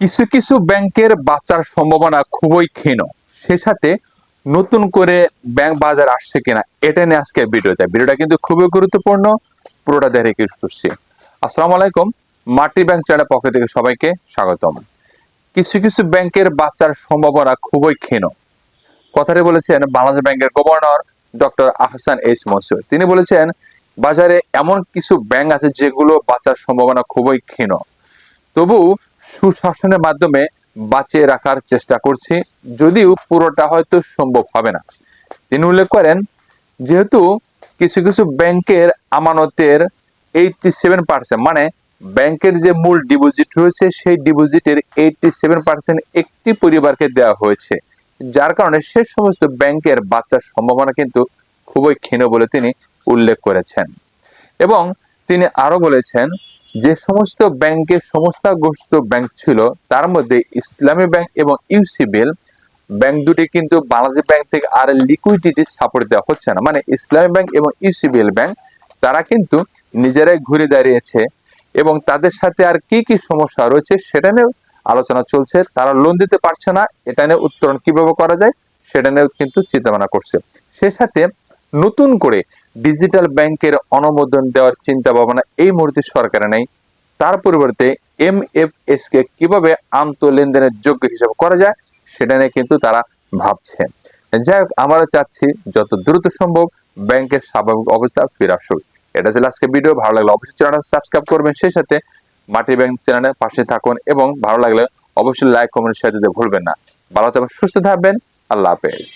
কিছু কিছু ব্যাংকের বাঁচার সম্ভাবনা খুবই ক্ষীণ। সে সাথে নতুন করে ব্যাংক বাজার আসছে কিনা, এটা নিয়ে আজকে ভিডিওতে। ভিডিওটা কিন্তু খুবই গুরুত্বপূর্ণ, পুরোটা দেখে রিকোয়েস্ট করছি। আসসালামু আলাইকুম, মাটি ব্যাংক চ্যানেল পক্ষ থেকে সবাইকে স্বাগতম। কিছু কিছু ব্যাংকের বাঁচার সম্ভাবনা খুবই ক্ষীণ। কথাটি বলেছেন বাংলাদেশ ব্যাংকের governor doctor Ahsan H Mansur. তিনি বলেছেন, বাজারে এমন কিছু ব্যাংক আছে যেগুলো বাঁচার সম্ভাবনা খুবই ক্ষীণ। তবু সুশাসনের মাধ্যমে বাঁচিয়ে রাখার চেষ্টা করছি, যদিও পুরোটা হয়তো সম্ভব হবে না। তিনি উল্লেখ করেন, যেহেতু কিছু কিছু ব্যাংকের আমানতের এইটটি সেভেন পার্সেন্ট মানে ব্যাংকের যে মূল ডিপোজিট রয়েছে, সেই ডিপোজিটের এইটটি সেভেন পার্সেন্ট একটি পরিবারকে দেওয়া হয়েছে। যার কারণে সে সমস্ত ব্যাংকের বাঁচার সম্ভাবনা কিন্তু খুবই ক্ষীণ বলে তিনি উল্লেখ করেছেন। এবং তিনি আরও বলেছেন যে সমস্ত ব্যাংকে সংস্থাগ্রস্ত ব্যাংক ছিল, তার মধ্যে ইসলামী ব্যাংক এবং ইউসিবিএল ব্যাংক দুটি কিন্তু বাংলাদেশ ব্যাংক থেকে আর লিকুইডিটি সাপোর্ট দেওয়া হচ্ছে না। মানে ইসলামী ব্যাংক এবং ইউসিবিএল ব্যাংক, তারা কিন্তু নিজেরাই ঘুরে দাঁড়িয়েছে এবং তাদের সাথে আর কি কি সমস্যা রয়েছে সেটা নিয়েও আলোচনা চলছে। তারা লোন দিতে পারছে না, এটা নিয়ে উত্তরণ কীভাবে করা যায় সেটা নিয়েও কিন্তু চিন্তা ভাবনা করছে। সে সাথে নতুন করে ডিজিটাল ব্যাংকের অনুমোদন দেওয়ার চিন্তা ভাবনা এই মুহূর্তে সরকারে নেই। তার পরিবর্তে এম এফ এস কে কীভাবে আন্ত লেনদেনের যোগ্য হিসাবে করা যায়, সেটা নিয়ে কিন্তু তারা ভাবছে। যাই হোক, আমরা চাচ্ছি যত দ্রুত সম্ভব ব্যাংকের স্বাভাবিক অবস্থা ফিরে আসুক। এটা ছিল আজকে ভিডিও। ভালো লাগলে অবশ্যই চ্যানেলটা সাবস্ক্রাইব করবেন। সেই সাথে মাটি ব্যাংক চ্যানেলের পাশে থাকুন এবং ভালো লাগলে অবশ্যই লাইক, কমেন্ট শেয়ার দিতে ভুলবেন না। ভালো থাকবেন, সুস্থ থাকবেন। আল্লাহ হাফেজ।